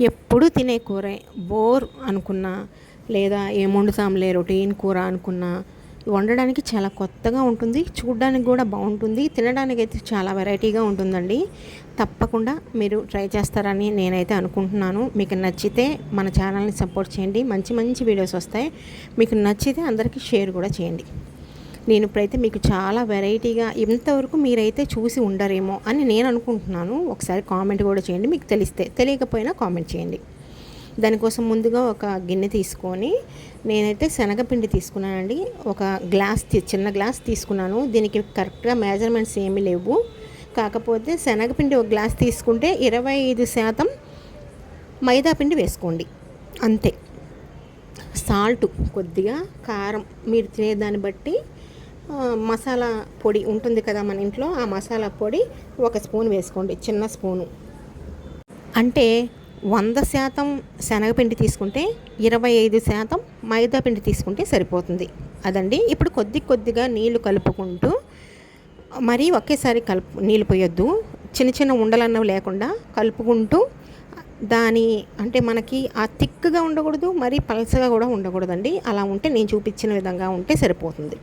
ఎప్పుడు తినే కూర బోర్ అనుకున్నా లేదా ఏముండుతాంలే రొటీన్ కూర అనుకున్నా వండడానికి చాలా కొత్తగా ఉంటుంది చూడడానికి కూడా బాగుంటుంది తినడానికి అయితే చాలా వెరైటీగా ఉంటుందండి. తప్పకుండా మీరు ట్రై చేస్తారని నేనైతే అనుకుంటున్నాను. మీకు నచ్చితే మన ఛానల్ని సపోర్ట్ చేయండి. మంచి మంచి వీడియోస్ వస్తాయి. మీకు నచ్చితే అందరికీ షేర్ కూడా చేయండి. నేను ఇప్పుడైతే మీకు చాలా వెరైటీగా ఇంతవరకు మీరైతే చూసి ఉండరేమో అని నేను అనుకుంటున్నాను ఒకసారి కామెంట్ కూడా చేయండి మీకు తెలిస్తే. తెలియకపోయినా కామెంట్ చేయండి. దానికోసం ముందుగా ఒక గిన్నె తీసుకొని నేనైతే శనగపిండి తీసుకున్నానండి. ఒక గ్లాస్ చిన్న గ్లాస్ తీసుకున్నాను. దీనికి కరెక్ట్గా మెజర్మెంట్స్ ఏమీ లేవు. కాకపోతే శనగపిండి ఒక గ్లాస్ తీసుకుంటే ఇరవై ఐదు శాతం మైదాపిండి వేసుకోండి. అంతే. సాల్ట్ కొద్దిగా కారం మీరు తినేదాన్ని బట్టి మసాలా పొడి ఉంటుంది కదా మన ఇంట్లో ఆ మసాలా పొడి ఒక స్పూన్ వేసుకోండి చిన్న స్పూను. అంటే వంద శాతం శనగపిండి తీసుకుంటే ఇరవై ఐదు శాతం మైదా పిండి తీసుకుంటే సరిపోతుంది. అదండి ఇప్పుడు కొద్ది కొద్దిగా నీళ్ళు కలుపుకుంటూ మరీ ఒకేసారి కలుపు నీళ్ళు పోయొద్దు. చిన్న చిన్న ఉండలన్నవి లేకుండా కలుపుకుంటూ దాని అంటే మనకి ఆ థిక్గా ఉండకూడదు మరీ పలసగా కూడా ఉండకూడదండి. అలా ఉంటే నేను చూపించిన విధంగా ఉంటే సరిపోతుంది.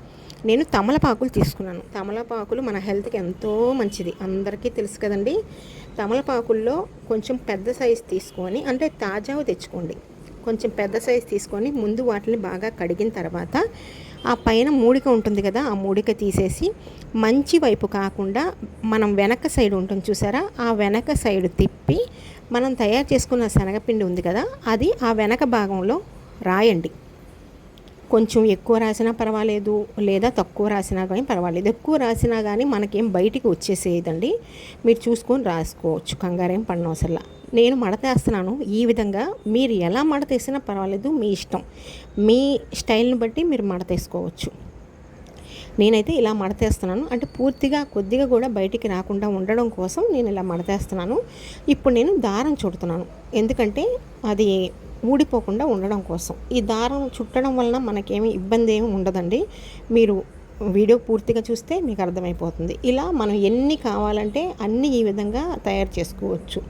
నేను తమలపాకులు తీసుకున్నాను. తమలపాకులు మన హెల్త్కి ఎంతో మంచిది. అందరికీ తెలుసు కదండి. తమలపాకుల్లో కొంచెం పెద్ద సైజు తీసుకొని అంటే తాజావి తెచ్చుకోండి. కొంచెం పెద్ద సైజు తీసుకొని ముందు వాటిని బాగా కడిగిన తర్వాత ఆ పైన మూడిక ఉంటుంది కదా ఆ మూడిక తీసేసి మంచి వైపు కాకుండా మనం వెనక సైడ్ ఉంటుంది చూసారా? ఆ వెనక సైడ్ తిప్పి మనం తయారు చేసుకున్న శనగపిండి ఉంది కదా అది ఆ వెనక భాగంలో రాయండి. కొంచెం ఎక్కువ రాసినా పర్వాలేదు లేదా తక్కువ రాసినా కానీ పర్వాలేదు. ఎక్కువ రాసినా కానీ మనకేం బయటికి వచ్చేసేదండి మీరు చూసుకొని రాసుకోవచ్చు. కంగారేం పడినవసరలా. నేను మడతేస్తున్నాను ఈ విధంగా మీరు ఎలా మడతేసినా పర్వాలేదు మీ ఇష్టం. మీ స్టైల్ని బట్టి మీరు మడతేసుకోవచ్చు నేనైతే ఇలా మడతేస్తున్నాను అంటే పూర్తిగా కొద్దిగా కూడా బయటికి రాకుండా ఉండడం కోసం నేను ఇలా మడతేస్తున్నాను ఇప్పుడు నేను దారం చుడుతున్నాను. ఎందుకంటే అది ఊడిపోకుండా ఉండడం కోసం. ఈ దారం చుట్టడం వలన మనకేమి ఇబ్బంది ఏమి ఉండదండి. మీరు వీడియో పూర్తిగా చూస్తే మీకు అర్థమైపోతుంది. ఇలా మనం ఎన్ని కావాలంటే అన్ని ఈ విధంగా తయారు చేసుకోవచ్చు.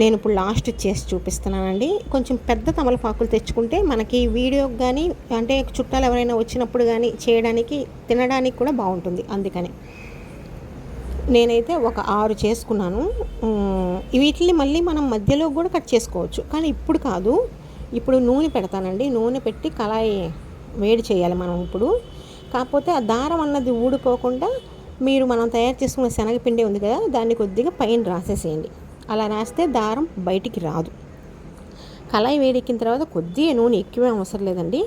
నేను ఇప్పుడు లాస్ట్ చేసి చూపిస్తున్నానండి. కొంచెం పెద్ద తమలపాకులు తెచ్చుకుంటే మనకి వీడియోకి కానీ అంటే చుట్టాలు ఎవరైనా వచ్చినప్పుడు కానీ చేయడానికి తినడానికి కూడా బాగుంటుంది. అందుకని నేనైతే ఒక ఆరు చేసుకున్నాను. వీటిని మళ్ళీ మనం మధ్యలో కూడా కట్ చేసుకోవచ్చు. కానీ ఇప్పుడు కాదు. ఇప్పుడు నూనె పెడతానండి. నూనె పెట్టి కళాయి వేడి చేయాలి మనం ఇప్పుడు. కాకపోతే ఆ దారం అన్నది ఊడిపోకుండా మీరు మనం తయారు చేసుకున్న శనగపిండి ఉంది కదా దాన్ని కొద్దిగా పైన రాసేసేయండి. అలా రాస్తే దారం బయటికి రాదు. కళాయి వేడెక్కిన తర్వాత కొద్దిగా నూనె ఎక్కువే అవసరం లేదండి.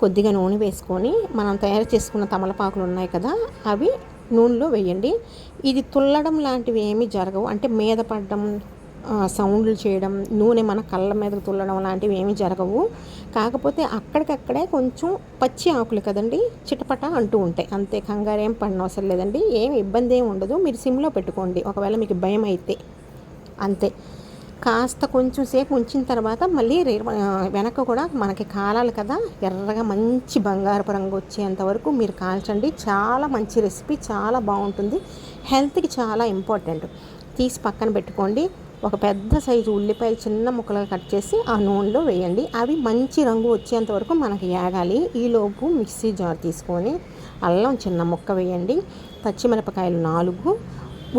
కొద్దిగా నూనె వేసుకొని మనం తయారు చేసుకున్న తమలపాకులు ఉన్నాయి కదా అవి నూనెలో వేయండి. ఇది తుల్లడం లాంటివి ఏమీ జరగవు. అంటే మీద పడడం సౌండ్లు చేయడం నూనె మన కళ్ళ మీదకు తుల్లడం లాంటివి ఏమీ జరగవు. కాకపోతే అక్కడికక్కడే కొంచెం పచ్చి ఆకులు కదండి చిటపట అంటూ ఉంటాయి. అంతే కంగారు ఏం పడిన అవసరం లేదండి. ఏం ఇబ్బంది ఏమి ఉండదు. మీరు సిమ్లో పెట్టుకోండి. ఒకవేళ మీకు భయం అయితే అంతే. కాస్త కొంచెం సేపు ఉంచిన తర్వాత మళ్ళీ వెనక కూడా మనకి కాలాలి కదా ఎర్రగా మంచి బంగారపు రంగు వచ్చేంత వరకు మీరు కాల్చండి. చాలా మంచి రెసిపీ చాలా బాగుంటుంది. హెల్త్కి చాలా ఇంపార్టెంట్. తీసి పక్కన పెట్టుకోండి. ఒక పెద్ద సైజు ఉల్లిపాయలు చిన్న ముక్కలుగా కట్ చేసి ఆ నూనెలో వేయండి. అవి మంచి రంగు వచ్చేంత వరకు మనకి వేగాలి ఈలోపు మిక్సీ జార్ తీసుకొని అల్లం చిన్న ముక్క వేయండి. పచ్చిమిరపకాయలు నాలుగు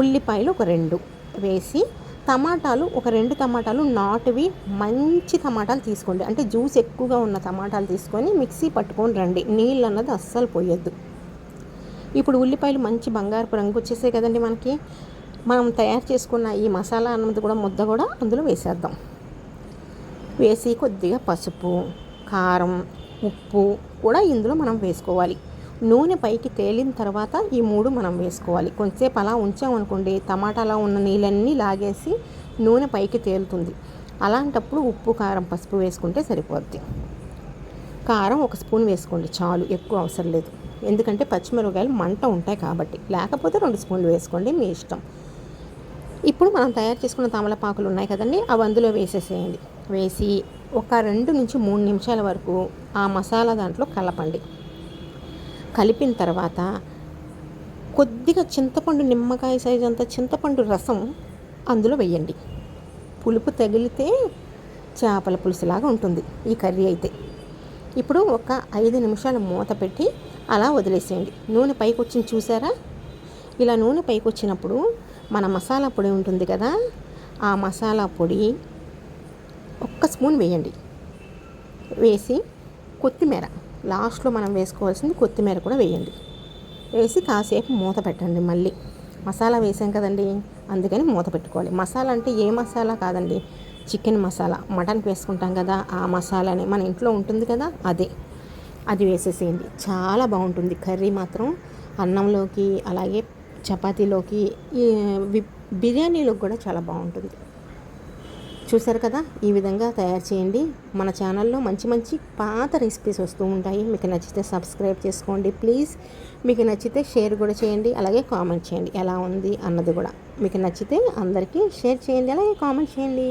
ఉల్లిపాయలు ఒక రెండు వేసి టమాటాలు ఒక రెండు టమాటాలు నాటువి. మంచి టమాటాలు తీసుకోండి. అంటే జ్యూస్ ఎక్కువగా ఉన్న టమాటాలు తీసుకొని మిక్సీ పట్టుకొని రండి. నీళ్ళు అన్నది అస్సలు పోయొద్దు. ఇప్పుడు ఉల్లిపాయలు మంచి బంగారపు రంగు వచ్చేసాయి కదండి మనకి. మనం తయారు చేసుకున్న ఈ మసాలా అన్నది కూడా ముద్ద కూడా అందులో వేసేద్దాం. వేసి కొద్దిగా పసుపు కారం ఉప్పు కూడా ఇందులో మనం వేసుకోవాలి. నూనె పైకి తేలిన తర్వాత ఈ మూడు మనం వేసుకోవాలి. కొంతసేపు అలా ఉంచామనుకోండి టమాటాలో ఉన్న నీళ్ళన్నీ లాగేసి నూనె పైకి తేలుతుంది. అలాంటప్పుడు ఉప్పు కారం పసుపు వేసుకుంటే సరిపోద్ది. కారం ఒక స్పూన్ వేసుకోండి చాలు ఎక్కువ అవసరం లేదు. ఎందుకంటే పచ్చిమిరపకాయలు మంట ఉంటాయి కాబట్టి. లేకపోతే రెండు స్పూన్లు వేసుకోండి మీ ఇష్టం. ఇప్పుడు మనం తయారు చేసుకున్న తమలపాకులు ఉన్నాయి కదండి అవి అందులో వేసేసేయండి. వేసి ఒక రెండు నుంచి మూడు నిమిషాల వరకు ఆ మసాలా దాంట్లో కలపండి. కలిపిన తర్వాత కొద్దిగా చింతపండు నిమ్మకాయ సైజ్ అంత చింతపండు రసం అందులో వేయండి. పులుపు తగిలితే చేపల పులుసులాగా ఉంటుంది ఈ కర్రీ అయితే. ఇప్పుడు ఒక ఐదు నిమిషాలు మూత పెట్టి అలా వదిలేసేయండి. నూనె పైకి వచ్చింది చూసారా? ఇలా నూనె పైకి వచ్చినప్పుడు మన మసాలా పొడి ఉంటుంది కదా ఆ మసాలా పొడి ఒక్క స్పూన్ వేయండి. వేసి కొత్తిమీర లాస్ట్లో మనం వేసుకోవాల్సింది కొత్తిమీర కూడా వేయండి. వేసి కాసేపు మూత పెట్టండి మళ్ళీ. మసాలా వేసాం కదండి అందుకని మూత పెట్టుకోవాలి. మసాలా అంటే ఏ మసాలా కాదండి చికెన్ మసాలా. మటన్కి వేసుకుంటాం కదా ఆ మసాలాని. మన ఇంట్లో ఉంటుంది కదా అదే. అది వేసేసేయండి. చాలా బాగుంటుంది కర్రీ మాత్రం. అన్నంలోకి అలాగే చపాతీలోకి వి- బిర్యానీలోకి కూడా చాలా బాగుంటుంది. చూసారు కదా? ఈ విధంగా తయారు చేయండి. మన ఛానల్లో మంచి మంచి పాత రెసిపీస్ వస్తూ ఉంటాయి. మీకు నచ్చితే సబ్స్క్రైబ్ చేసుకోండి ప్లీజ్ మీకు నచ్చితే షేర్ కూడా చేయండి. అలాగే కామెంట్ చేయండి. ఎలా ఉంది అన్నది కూడా. మీకు నచ్చితే అందరికీ షేర్ చేయండి. అలాగే కామెంట్ చేయండి.